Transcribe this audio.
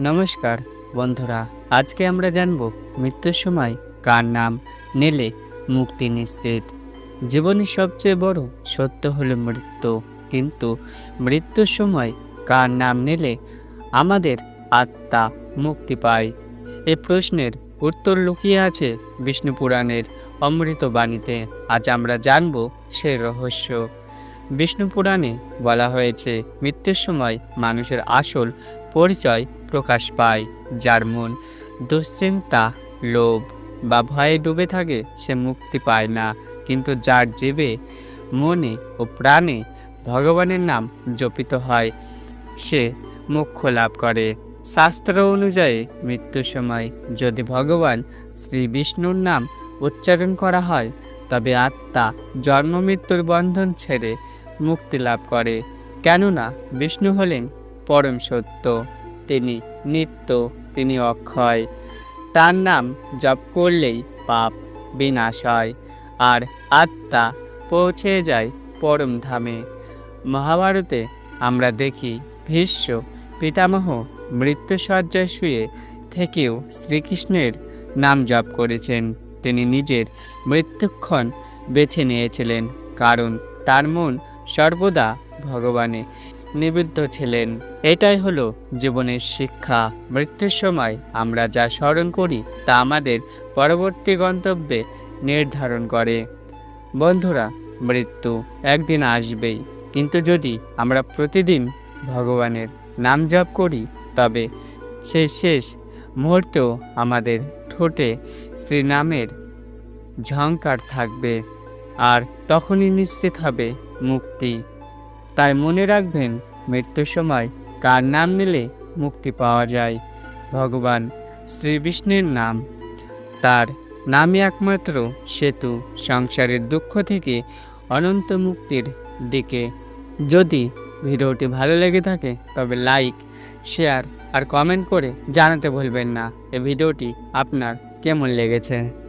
নমস্কার, বন্ধুরা। আজকে আমরা জানব মৃত্যুর সময় কার নাম নেলে মুক্তি নিশ্চিত। জীবনের সবচেয়ে বড় সত্য হলো মৃত্যু। কিন্তু মৃত্যুর সময় কার নাম নিলে আমাদের আত্মা মুক্তি পায়? এ প্রশ্নের উত্তর লুকিয়ে আছে বিষ্ণু পুরাণের অমৃত বাণীতে। আজ আমরা জানব সে রহস্য। বিষ্ণু পুরাণে বলা হয়েছে, মৃত্যুর সময় মানুষের আসল পরিচয় প্রকাশ পায়, যার মন দুশ্চিন্তা, লোভ বা ভয়ে ডুবে থাকে, সে মুক্তি পায় না। কিন্তু যার জীবে, মনে ও প্রাণে ভগবানের নাম জপিত হয়, সে মোক্ষ লাভ করে। শাস্ত্র অনুযায়ী, মৃত্যুর সময় যদি ভগবান শ্রী বিষ্ণুর নাম উচ্চারণ করা হয়, তবে আত্মা জন্ম মৃত্যুর বন্ধন ছেড়ে মুক্তি লাভ করে। কেননা, বিষ্ণু হলেন পরম সত্য। তিনি নিত্য তিনি অক্ষয়। তার নাম জপ করলেই পাপ বিনাশ হয় আর আত্মা পৌঁছে যায় পরম ধামে। মহাভারতে আমরা দেখি ভীষ্ম পিতামহ মৃত্যুসজ্জায় শুয়ে থেকেও শ্রীকৃষ্ণের নাম জপ করেছেন। তিনি নিজের মৃত্যুক্ষণ বেছে নিয়েছিলেন, কারণ তার মন সর্বদা ভগবানে। নিবদ্ধ ছিলেন। এটাই হলো জীবনের শিক্ষা। মৃত্যুর সময় আমরা যা স্মরণ করি তা আমাদের পরবর্তী গন্তব্যে নির্ধারণ করে। বন্ধুরা, মৃত্যু একদিন আসবেই। কিন্তু যদি আমরা প্রতিদিন ভগবানের নাম জপ করি, তবে সেই শেষ মুহূর্তেও আমাদের ঠোঁটে শ্রীনামের ঝঙ্কার থাকবে। আর তখনই নিশ্চিত হবে মুক্তি। তাই মনে রাখবেন, মৃত্যুর সময় কার নাম নিলে মুক্তি পাওয়া যায়? ভগবান শ্রী বিষ্ণুর নাম। তার নামই একমাত্র সেতু সংসারের দুঃখ থেকে অনন্ত মুক্তির দিকে। যদি ভিডিওটি ভালো লেগে থাকে, তবে লাইক, শেয়ার আর কমেন্ট করে জানাতে ভুলবেন না। এই ভিডিওটি আপনার কেমন লেগেছে?